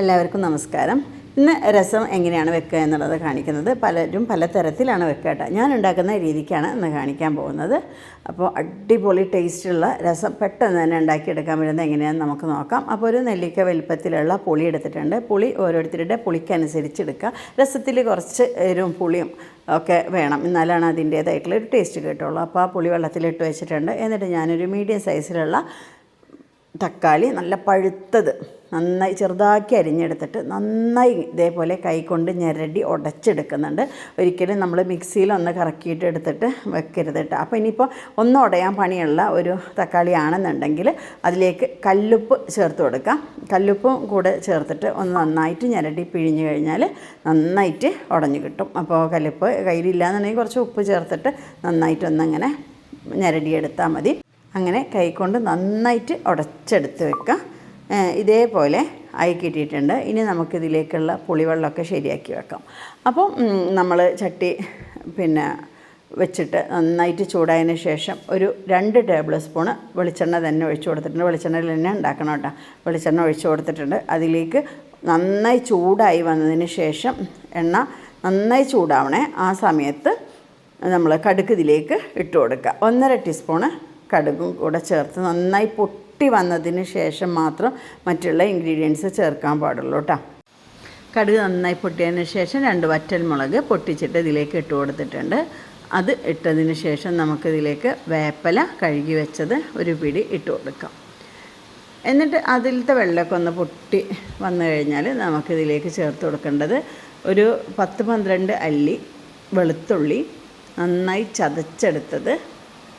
എല്ലാവർക്കും നമസ്കാരം. ഇന്ന് രസം എങ്ങനെയാണ് വെക്കുക എന്നുള്ളത് കാണിക്കുന്നത് പലരും പല തരത്തിലാണ് വെക്കുക കേട്ടോ. ഞാൻ ഉണ്ടാക്കുന്ന രീതിക്കാണ് ഇന്ന് കാണിക്കാൻ പോകുന്നത്. അപ്പോൾ അടിപൊളി ടേസ്റ്റുള്ള രസം പെട്ടെന്ന് തന്നെ ഉണ്ടാക്കിയെടുക്കാൻ പറ്റുന്നത് എങ്ങനെയാണെന്ന് നമുക്ക് നോക്കാം. അപ്പോൾ ഒരു നെല്ലിക്ക വലിപ്പത്തിലുള്ള പുളി എടുത്തിട്ടുണ്ട്. പുളി ഓരോരുത്തരുടെ പുളിക്കനുസരിച്ച് എടുക്കുക രസത്തിൽ കുറച്ച് എരിവും പുളിയും ഒക്കെ വേണം. എന്നാലാണ് അതിന്റേതായിട്ടുള്ള ഒരു ടേസ്റ്റ് കിട്ടുള്ളൂ അപ്പോൾ ആ പുളി വെള്ളത്തിലിട്ട് വെച്ചിട്ടുണ്ട്. എന്നിട്ട് ഞാനൊരു മീഡിയം സൈസിലുള്ള തക്കാളി നല്ല പഴുത്തത് നന്നായി ചെറുതാക്കി അരിഞ്ഞെടുത്തിട്ട് നന്നായി ഇതേപോലെ കൈകൊണ്ട് ഞെരടി ഉടച്ചെടുക്കുന്നുണ്ട്. ഒരിക്കലും നമ്മൾ മിക്സിയിൽ ഒന്ന് കറക്കിയിട്ട് എടുത്തിട്ട് വെക്കരുത് കേട്ടോ അപ്പോൾ ഇനിയിപ്പോൾ ഒന്ന് ഉടയാൻ പണിയുള്ള ഒരു തക്കാളിയാണെന്നുണ്ടെങ്കിൽ അതിലേക്ക് കല്ലുപ്പ് ചേർത്ത് കൊടുക്കാം. കല്ലുപ്പും കൂടെ ചേർത്തിട്ട് ഒന്ന് നന്നായിട്ട് ഞെരടി പിഴിഞ്ഞു കഴിഞ്ഞാൽ നന്നായിട്ട് ഉടഞ്ഞു കിട്ടും. അപ്പോൾ കല്ലുപ്പ് കയ്യിലില്ലാന്നുണ്ടെങ്കിൽ കുറച്ച് ഉപ്പ് ചേർത്തിട്ട് നന്നായിട്ടൊന്നങ്ങനെ ഞെരടിയെടുത്താൽ മതി. അങ്ങനെ കൈകൊണ്ട് നന്നായിട്ട് ഉടച്ചെടുത്ത് വെക്കാം. ഇതേപോലെ ആയി കിട്ടിയിട്ടുണ്ട്. ഇനി നമുക്കിതിലേക്കുള്ള പുളിവെള്ളമൊക്കെ ശരിയാക്കി വെക്കാം. അപ്പോൾ നമ്മൾ ചട്ടി പിന്നെ വെച്ചിട്ട് നന്നായിട്ട് ചൂടായതിന് ശേഷം ഒരു രണ്ട് ടേബിൾ സ്പൂണ് വെളിച്ചെണ്ണ തന്നെ ഒഴിച്ചു കൊടുത്തിട്ടുണ്ട്. വെളിച്ചെണ്ണയിൽ തന്നെ ഉണ്ടാക്കണം കേട്ടോ. വെളിച്ചെണ്ണ ഒഴിച്ചു കൊടുത്തിട്ടുണ്ട്. അതിലേക്ക് നന്നായി ചൂടായി വന്നതിന് ശേഷം എണ്ണ നന്നായി ചൂടാവണേ ആ സമയത്ത് നമ്മൾ കടുക് ഇതിലേക്ക് ഇട്ട് കൊടുക്കുക. ഒന്നര ടീസ്പൂണ് കടുകും കൂടെ ചേർത്ത് നന്നായി പൊട്ടി വന്നതിന് ശേഷം മാത്രം മറ്റുള്ള ഇൻഗ്രീഡിയൻസ് ചേർക്കാൻ പാടുള്ളൂ കേട്ടോ കടുക് നന്നായി പൊട്ടിയതിന് ശേഷം രണ്ട് വറ്റൽമുളക് പൊട്ടിച്ചിട്ട് ഇതിലേക്ക് ഇട്ട് കൊടുത്തിട്ടുണ്ട്. അത് ഇട്ടതിന് ശേഷം നമുക്കിതിലേക്ക് വേപ്പല കഴുകി വെച്ചത് ഒരു പിടി ഇട്ട് കൊടുക്കാം. എന്നിട്ട് അതിലത്തെ വെള്ളമൊക്കെ ഒന്ന് പൊട്ടി വന്നു കഴിഞ്ഞാൽ നമുക്കിതിലേക്ക് ചേർത്ത് കൊടുക്കേണ്ടത് ഒരു പത്ത് പന്ത്രണ്ട് അല്ലി വെളുത്തുള്ളി നന്നായി ചതച്ചെടുത്തത്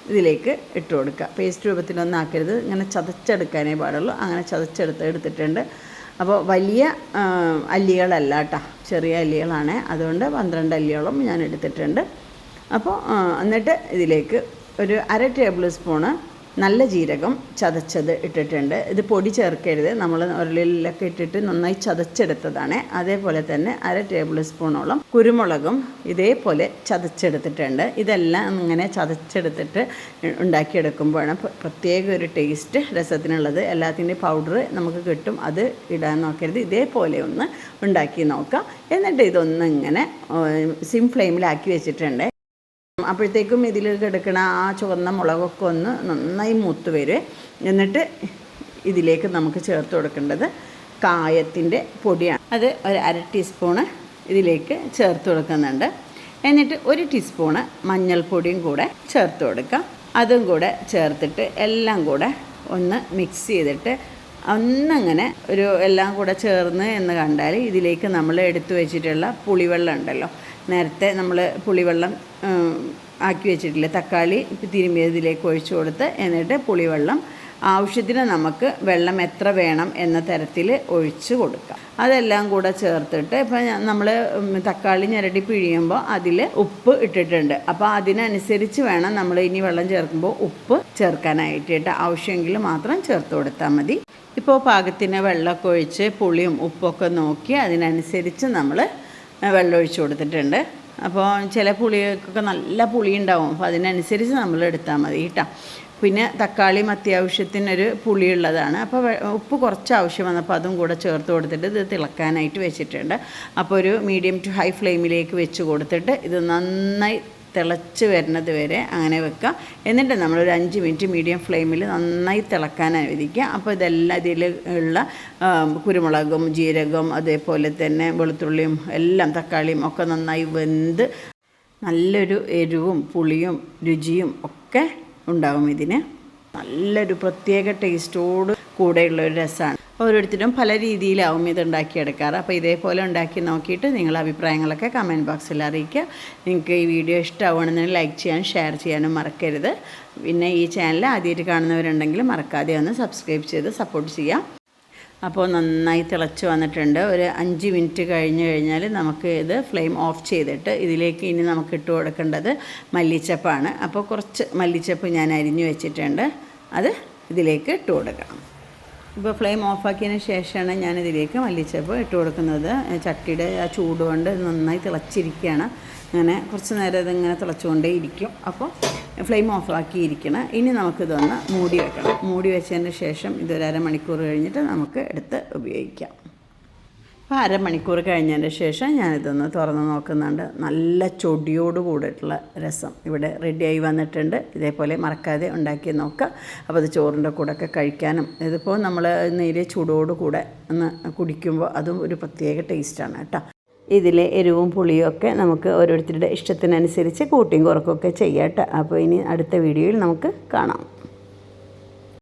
ഇതിലേക്ക് ഇട്ട് കൊടുക്കുക. പേസ്റ്റ് രൂപത്തിലൊന്നും ആക്കരുത് ഇങ്ങനെ ചതച്ചെടുക്കാനേ പാടുള്ളൂ. അങ്ങനെ ചതച്ചെടുത്ത് എടുത്തിട്ടുണ്ട്. അപ്പോൾ വലിയ അല്ലികളല്ല കേട്ടോ. ചെറിയ അല്ലികളാണ്. അതുകൊണ്ട് പന്ത്രണ്ട് അല്ലിയോളം ഞാൻ എടുത്തിട്ടുണ്ട്. അപ്പോൾ എന്നിട്ട് ഇതിലേക്ക് ഒരു അര ടേബിൾ സ്പൂണ് നല്ല ജീരകം ചതച്ചത് ഇട്ടിട്ടുണ്ട്. ഇത് പൊടി ചേർക്കരുത്. നമ്മൾ ഉരുളിലൊക്കെ ഇട്ടിട്ട് നന്നായി ചതച്ചെടുത്തതാണ്. അതേപോലെ തന്നെ അര ടേബിൾ സ്പൂണോളം കുരുമുളകും ഇതേപോലെ ചതച്ചെടുത്തിട്ടുണ്ട്. ഇതെല്ലാം ഇങ്ങനെ ചതച്ചെടുത്തിട്ട് ഉണ്ടാക്കിയെടുക്കുമ്പോഴാണ് പ്ര- പ്രത്യേക ഒരു ടേസ്റ്റ് രസത്തിനുള്ളത്. എല്ലാത്തിന്റെയും പൗഡർ നമുക്ക് കിട്ടും. അത് ഇടാൻ നോക്കരുത്. ഇതേപോലെ ഒന്ന് ഉണ്ടാക്കി നോക്കാം. എന്നിട്ട് ഇതൊന്ന് ഇങ്ങനെ സിം ഫ്ലെയിമിലാക്കി വെച്ചിട്ടുണ്ട്. അപ്പോഴത്തേക്കും ഇതിൽ കിടക്കണ ആ ചുവന്ന മുളകൊക്കെ ഒന്ന് നന്നായി മൂത്ത് വരും. എന്നിട്ട് ഇതിലേക്ക് നമുക്ക് ചേർത്ത് കൊടുക്കേണ്ടത് കായത്തിന്റെ പൊടിയാണ്. അത് ഒരു അര ടീസ്പൂണ് ഇതിലേക്ക് ചേർത്ത് കൊടുക്കുന്നുണ്ട്. എന്നിട്ട് ഒരു ടീസ്പൂണ് മഞ്ഞൾപ്പൊടിയും കൂടെ ചേർത്ത് കൊടുക്കാം. അതും കൂടെ ചേർത്തിട്ട് എല്ലാം കൂടെ ഒന്ന് മിക്സ് ചെയ്തിട്ട് ഒന്നങ്ങനെ ഒരു എല്ലാം കൂടെ ചേർന്ന് എന്ന് കണ്ടാൽ ഇതിലേക്ക് നമ്മൾ എടുത്തു വെച്ചിട്ടുള്ള പുളിവെള്ളം ഉണ്ടല്ലോ. നേരത്തെ നമ്മൾ പുളിവെള്ളം ആക്കി വെച്ചിട്ടില്ലേ തക്കാളി തിരുമ്മിയതിലേക്ക് ഒഴിച്ചു കൊടുത്ത് എന്നിട്ട് പുളിവെള്ളം ആവശ്യത്തിന് നമുക്ക് വെള്ളം എത്ര വേണം എന്ന തരത്തിൽ ഒഴിച്ച് കൊടുക്കാം. അതെല്ലാം കൂടെ ചേർത്തിട്ട് ഇപ്പം നമ്മൾ തക്കാളി ഞരടി പിഴിയുമ്പോൾ അതിൽ ഉപ്പ് ഇട്ടിട്ടുണ്ട്. അപ്പോൾ അതിനനുസരിച്ച് വേണം നമ്മൾ ഇനി വെള്ളം ചേർക്കുമ്പോൾ ഉപ്പ് ചേർക്കാനായിട്ട്. കേട്ടോ ആവശ്യമെങ്കിൽ മാത്രം ചേർത്ത് കൊടുത്താൽ മതി. ഇപ്പോൾ പാകത്തിന് വെള്ളമൊക്കെ ഒഴിച്ച് പുളിയും ഉപ്പൊക്കെ നോക്കി അതിനനുസരിച്ച് നമ്മൾ വെള്ളം ഒഴിച്ച് കൊടുത്തിട്ടുണ്ട്. അപ്പോൾ ചില പുളിയൊക്കെ നല്ല പുളി ഉണ്ടാവും അപ്പോൾ അതിനനുസരിച്ച് നമ്മൾ എടുത്താൽ മതി കേട്ടോ. പിന്നെ തക്കാളിയും അത്യാവശ്യത്തിനൊരു പുളിയുള്ളതാണ്. അപ്പോൾ ഉപ്പ് കുറച്ച് ആവശ്യം വന്നപ്പോൾ അതും കൂടെ ചേർത്ത് കൊടുത്തിട്ട് ഇത് തിളക്കാനായിട്ട് വെച്ചിട്ടുണ്ട്. അപ്പോൾ ഒരു മീഡിയം ടു ഹൈ ഫ്ലെയിമിലേക്ക് വെച്ച് കൊടുത്തിട്ട് ഇത് നന്നായി തിളച്ച് വരുന്നത് വരെ അങ്ങനെ വെക്കുക എന്നിട്ട് നമ്മളൊരു അഞ്ച് മിനിറ്റ് മീഡിയം ഫ്ലെയിമിൽ നന്നായി തിളക്കാൻ അനുവദിക്കുക. അപ്പോൾ ഇതെല്ലാം ഇതിൽ ഉള്ള കുരുമുളകും ജീരകം അതേപോലെ തന്നെ വെളുത്തുള്ളിയും എല്ലാം തക്കാളിയും ഒക്കെ നന്നായി വെന്ത് നല്ലൊരു എരിവും പുളിയും രുചിയും ഒക്കെ ഉണ്ടാവും ഇതിന്. നല്ലൊരു പ്രത്യേക ടേസ്റ്റോട് കൂടെയുള്ള ഒരു രസമാണ് ഓരോരുത്തരും പല രീതിയിലാവും ഇത് ഉണ്ടാക്കിയെടുക്കാറ്. അപ്പോൾ ഇതേപോലെ ഉണ്ടാക്കി നോക്കിയിട്ട് നിങ്ങളുടെ അഭിപ്രായങ്ങളൊക്കെ കമന്റ് ബോക്സിൽ അറിയിക്കുക. നിങ്ങൾക്ക് ഈ വീഡിയോ ഇഷ്ടമാവുകയാണെന്നുണ്ടെങ്കിൽ ലൈക്ക് ചെയ്യാനും ഷെയർ ചെയ്യാനും മറക്കരുത്. പിന്നെ ഈ ചാനൽ ആദ്യമായിട്ട് കാണുന്നവരുണ്ടെങ്കിൽ മറക്കാതെ ഒന്ന് സബ്സ്ക്രൈബ് ചെയ്ത് സപ്പോർട്ട് ചെയ്യാം. അപ്പോൾ നന്നായി തിളച്ച് വന്നിട്ടുണ്ട്. ഒരു അഞ്ച് മിനിറ്റ് കഴിഞ്ഞ് കഴിഞ്ഞാൽ നമുക്ക് ഇത് ഫ്ലെയിം ഓഫ് ചെയ്തിട്ട് ഇതിലേക്ക് ഇനി നമുക്ക് ഇട്ട് കൊടുക്കേണ്ടത് മല്ലിച്ചപ്പാണ്. അപ്പോൾ കുറച്ച് മല്ലിച്ചപ്പ് ഞാൻ അരിഞ്ഞു വെച്ചിട്ടുണ്ട്. അത് ഇതിലേക്ക് ഇട്ട് കൊടുക്കണം. ഇപ്പോൾ ഫ്ലെയിം ഓഫാക്കിയതിന് ശേഷമാണ് ഞാനിതിലേക്ക് മല്ലിച്ചപ്പ് ഇട്ട് കൊടുക്കുന്നത്. ചട്ടിയുടെ ആ ചൂട് കൊണ്ട് നന്നായി തിളച്ചിരിക്കുകയാണ്. അങ്ങനെ കുറച്ച് നേരം ഇതിങ്ങനെ തിളച്ചുകൊണ്ടേ ഇരിക്കും. അപ്പോൾ ഫ്ലെയിം ഓഫാക്കിയിരിക്കണം. ഇനി നമുക്കിതൊന്ന് മൂടി വെക്കണം. മൂടി വെച്ചതിന് ശേഷം ഇതൊരു അരമണിക്കൂർ കഴിഞ്ഞിട്ട് നമുക്ക് എടുത്ത് ഉപയോഗിക്കാം. അപ്പോൾ അരമണിക്കൂർ കഴിഞ്ഞതിന് ശേഷം ഞാനിതൊന്ന് തുറന്ന് നോക്കുന്നുണ്ട്. നല്ല ചൊടിയോട് കൂടിയിട്ടുള്ള രസം. ഇവിടെ റെഡിയായി വന്നിട്ടുണ്ട്. ഇതേപോലെ മറക്കാതെ ഉണ്ടാക്കി നോക്കുക. അപ്പോൾ അത് ചോറിന്റെ കൂടെ ഒക്കെ കഴിക്കാനും ഇതിപ്പോൾ നമ്മൾ നേരിയ ചൂടോട് കൂടെ ഒന്ന് കുടിക്കുമ്പോൾ അതും ഒരു പ്രത്യേക ടേസ്റ്റാണ് കേട്ടോ. ഇതിലെ എരിവും പുളിയും ഒക്കെ നമുക്ക് ഓരോരുത്തരുടെ ഇഷ്ടത്തിനനുസരിച്ച് കൂട്ടിയും കുറക്കുകയൊക്കെ ചെയ്യാം കേട്ടോ. അപ്പോൾ ഇനി അടുത്ത വീഡിയോയിൽ നമുക്ക് കാണാം.